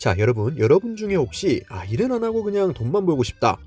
자, 여러분, 여러분 중에 혹시 아, 일은 안 하고 그냥 돈만 벌고 싶다.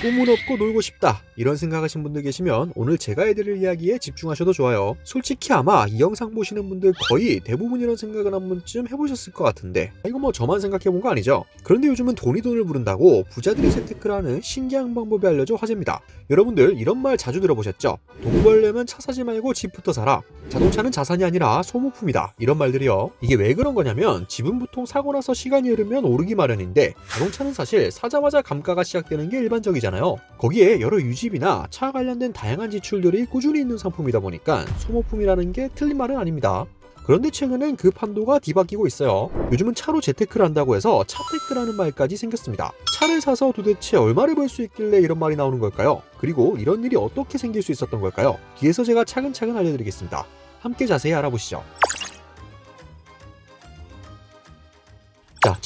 꿈은 없고 놀고 싶다. 이런 생각하신 분들 계시면 오늘 제가 해드릴 이야기에 집중하셔도 좋아요. 솔직히 아마 이 영상 보시는 분들 거의 대부분 이런 생각을 한 번쯤 해보셨을 것 같은데 아, 이거 뭐 저만 생각해본 거 아니죠? 그런데 요즘은 돈이 돈을 부른다고 부자들이 재테크를 하는 신기한 방법이 알려져 화제입니다. 여러분들 이런 말 자주 들어보셨죠? 돈 벌려면 차 사지 말고 집부터 사라. 자동차는 자산이 아니라 소모품이다. 이런 말들이요. 이게 왜 그런 거냐면 집은 보통 사고 나서 시간이 흐르면 오르기 마련인데 자동차는 사실 사자마자 감가가 시작되는 게 일반적 이잖아요. 거기에 여러 유지비나 차 관련된 다양한 지출들이 꾸준히 있는 상품이다 보니까 소모품이라는 게 틀린 말은 아닙니다. 그런데 최근엔 그 판도가 뒤바뀌고 있어요. 요즘은 차로 재테크를 한다고 해서 차테크라는 말까지 생겼습니다. 차를 사서 도대체 얼마를 벌 수 있길래 이런 말이 나오는 걸까요? 그리고 이런 일이 어떻게 생길 수 있었던 걸까요? 뒤에서 제가 차근차근 알려드리겠습니다. 함께 자세히 알아보시죠.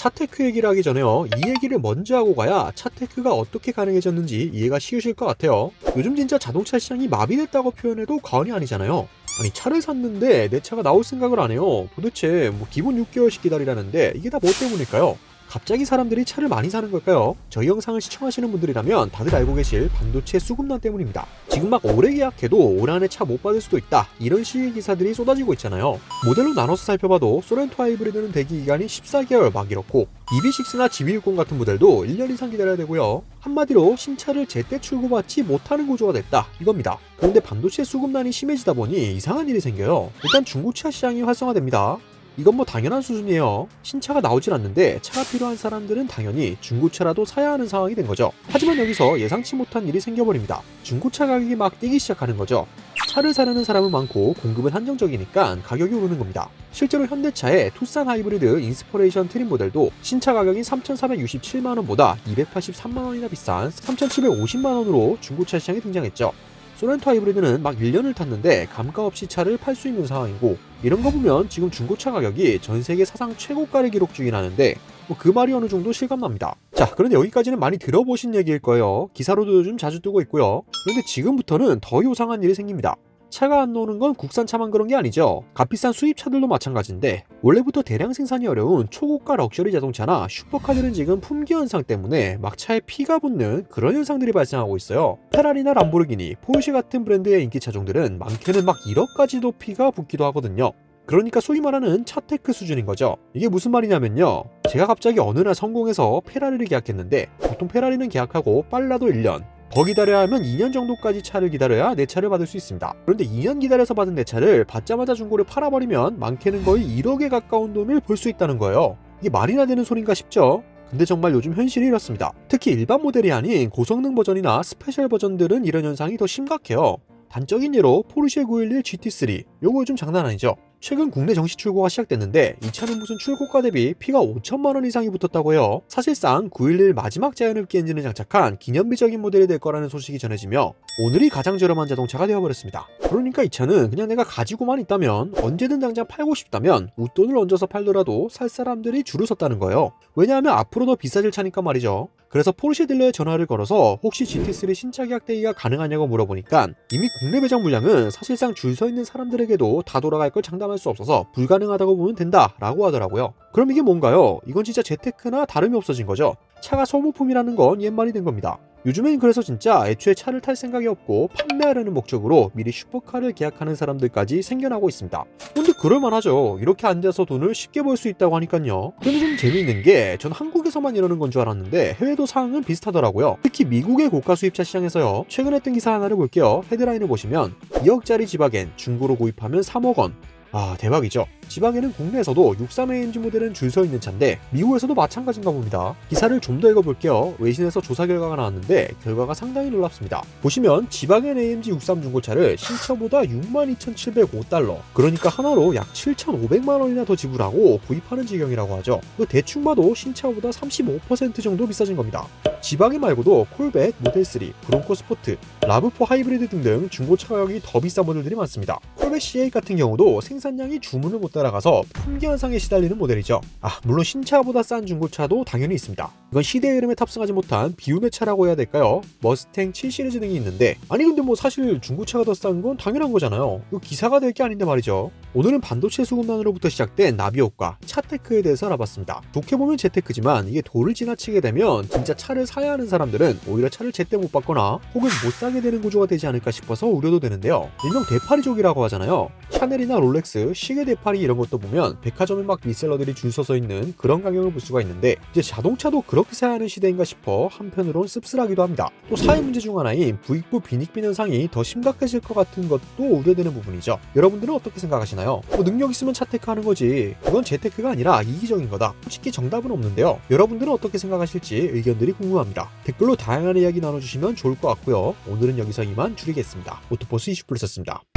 차테크 얘기를 하기 전에요. 이 얘기를 먼저 하고 가야 차테크가 어떻게 가능해졌는지 이해가 쉬우실 것 같아요. 요즘 진짜 자동차 시장이 마비됐다고 표현해도 과언이 아니잖아요. 아니 차를 샀는데 내 차가 나올 생각을 안 해요. 도대체 뭐 기본 6개월씩 기다리라는데 이게 다 뭐 때문일까요? 갑자기 사람들이 차를 많이 사는 걸까요? 저희 영상을 시청하시는 분들이라면 다들 알고 계실 반도체 수급난 때문입니다. 지금 막 오래 계약해도 올 한해 차 못 받을 수도 있다. 이런 식의 기사들이 쏟아지고 있잖아요. 모델로 나눠서 살펴봐도 소렌토 하이브리드는 대기 기간이 14개월 막 이렇고 EV6나 GV60 같은 모델도 1년 이상 기다려야 되고요. 한마디로 신차를 제때 출고받지 못하는 구조가 됐다 이겁니다. 그런데 반도체 수급난이 심해지다 보니 이상한 일이 생겨요. 일단 중고차 시장이 활성화됩니다. 이건 뭐 당연한 수준이에요. 신차가 나오질 않는데 차가 필요한 사람들은 당연히 중고차라도 사야 하는 상황이 된 거죠. 하지만 여기서 예상치 못한 일이 생겨버립니다. 중고차 가격이 막 뛰기 시작하는 거죠. 차를 사려는 사람은 많고 공급은 한정적이니까 가격이 오르는 겁니다. 실제로 현대차의 투싼 하이브리드 인스퍼레이션 트림 모델도 신차 가격인 3,467만원보다 283만원이나 비싼 3,750만원으로 중고차 시장에 등장했죠. 소렌토 하이브리드는 막 1년을 탔는데 감가 없이 차를 팔 수 있는 상황이고 이런 거 보면 지금 중고차 가격이 전 세계 사상 최고가를 기록 중이라는데 뭐 그 말이 어느 정도 실감납니다. 자, 그런데 여기까지는 많이 들어보신 얘기일 거예요. 기사로도 요즘 자주 뜨고 있고요. 그런데 지금부터는 더 요상한 일이 생깁니다. 차가 안 나오는 건 국산차만 그런 게 아니죠. 값비싼 수입차들도 마찬가지인데 원래부터 대량 생산이 어려운 초고가 럭셔리 자동차나 슈퍼카들은 지금 품귀 현상 때문에 막 차에 피가 붙는 그런 현상들이 발생하고 있어요. 페라리나 람보르기니, 포르쉐 같은 브랜드의 인기 차종들은 많게는 막 1억까지도 피가 붙기도 하거든요. 그러니까 소위 말하는 차테크 수준인 거죠. 이게 무슨 말이냐면요. 제가 갑자기 어느 날 성공해서 페라리를 계약했는데 보통 페라리는 계약하고 빨라도 1년, 더 기다려야 하면 2년 정도까지 차를 기다려야 내 차를 받을 수 있습니다. 그런데 2년 기다려서 받은 내 차를 받자마자 중고를 팔아버리면 많게는 거의 1억에 가까운 돈을 벌 수 있다는 거예요. 이게 말이나 되는 소린가 싶죠? 근데 정말 요즘 현실이 이렇습니다. 특히 일반 모델이 아닌 고성능 버전이나 스페셜 버전들은 이런 현상이 더 심각해요. 단적인 예로 포르쉐 911 GT3 요거 요즘 장난 아니죠? 최근 국내 정식 출고가 시작됐는데 이 차는 무슨 출고가 대비 피가 5천만 원 이상이 붙었다고 해요. 사실상 911 마지막 자연흡기 엔진을 장착한 기념비적인 모델이 될 거라는 소식이 전해지며 오늘이 가장 저렴한 자동차가 되어버렸습니다. 그러니까 이 차는 그냥 내가 가지고만 있다면 언제든 당장 팔고 싶다면 웃돈을 얹어서 팔더라도 살 사람들이 줄을 섰다는 거예요. 왜냐하면 앞으로 더 비싸질 차니까 말이죠. 그래서 포르쉐 딜러에 전화를 걸어서 혹시 GT3 신차 계약 대기가 가능하냐고 물어보니까 이미 국내 배정 물량은 사실상 줄 서 있는 사람들에게도 다 돌아갈 걸 장담할 수 없어서 불가능하다고 보면 된다라고 하더라고요. 그럼 이게 뭔가요? 이건 진짜 재테크나 다름이 없어진 거죠. 차가 소모품이라는 건 옛말이 된 겁니다. 요즘엔 그래서 진짜 애초에 차를 탈 생각이 없고 판매하려는 목적으로 미리 슈퍼카를 계약하는 사람들까지 생겨나고 있습니다. 근데 그럴만하죠. 이렇게 앉아서 돈을 쉽게 벌 수 있다고 하니까요. 근데 좀 재미있는 게 전 한국에서만 이러는 건 줄 알았는데 해외도 상황은 비슷하더라고요. 특히 미국의 고가 수입차 시장에서요. 최근에 뜬 기사 하나를 볼게요. 헤드라인을 보시면 2억짜리 지바겐 중고로 구입하면 3억 원. 아 대박이죠. 지방에는 국내에서도 63AMG 모델은 줄 서 있는 차인데 미국에서도 마찬가지인가 봅니다. 기사를 좀 더 읽어볼게요. 외신에서 조사 결과가 나왔는데 결과가 상당히 놀랍습니다. 보시면 지방엔 AMG 63 중고차를 신차보다 62,705달러 그러니까 하나로 약 7,500만 원이나 더 지불하고 구입하는 지경이라고 하죠. 그 대충 봐도 신차보다 35% 정도 비싸진 겁니다. 지방이 말고도 콜벳, 모델3, 브론코 스포트, 라브4 하이브리드 등등 중고차 가격이 더 비싼 모델들이 많습니다. 콜벳 C8 같은 경우도 생산량이 주문을 못 따라가서 품귀 현상에 시달리는 모델이죠. 아, 물론 신차보다 싼 중고차도 당연히 있습니다. 이건 시대의 흐름에 탑승하지 못한 비운의 차라고 해야 될까요? 머스탱 7 시리즈 등이 있는데 아니 근데 뭐 사실 중고차가 더 싼 건 당연한 거잖아요. 이거 기사가 될 게 아닌데 말이죠. 오늘은 반도체 수급난으로부터 시작된 나비 효과, 차테크에 대해서 알아봤습니다. 좋게 보면 재테크지만 이게 도를 지나치게 되면 진짜 차를 사야 하는 사람들은 오히려 차를 제때 못 받거나 혹은 못 사게 되는 구조가 되지 않을까 싶어서 우려도 되는데요. 일명 대파리족이라고 하잖아요. 샤넬이나 롤렉스, 시계 대파리 이런 것도 보면 백화점에 막 리셀러들이 줄 서서 있는 그런 가격을 볼 수가 있는데 이제 자동차도 그렇게 사야 하는 시대인가 싶어 한편으론 씁쓸하기도 합니다. 또 사회 문제 중 하나인 부익부 빈익빈 현상이 더 심각해질 것 같은 것도 우려되는 부분이죠. 여러분들은 어떻게 생각하시나요? 뭐 능력 있으면 차테크 하는 거지. 그건 재테크가 아니라 이기적인 거다. 솔직히 정답은 없는데요. 여러분들은 어떻게 생각하실지 의견들이 궁금합니다. 댓글로 다양한 이야기 나눠주시면 좋을 것 같고요. 오늘은 여기서 이만 줄이겠습니다. 오토포스 20플러스였습니다.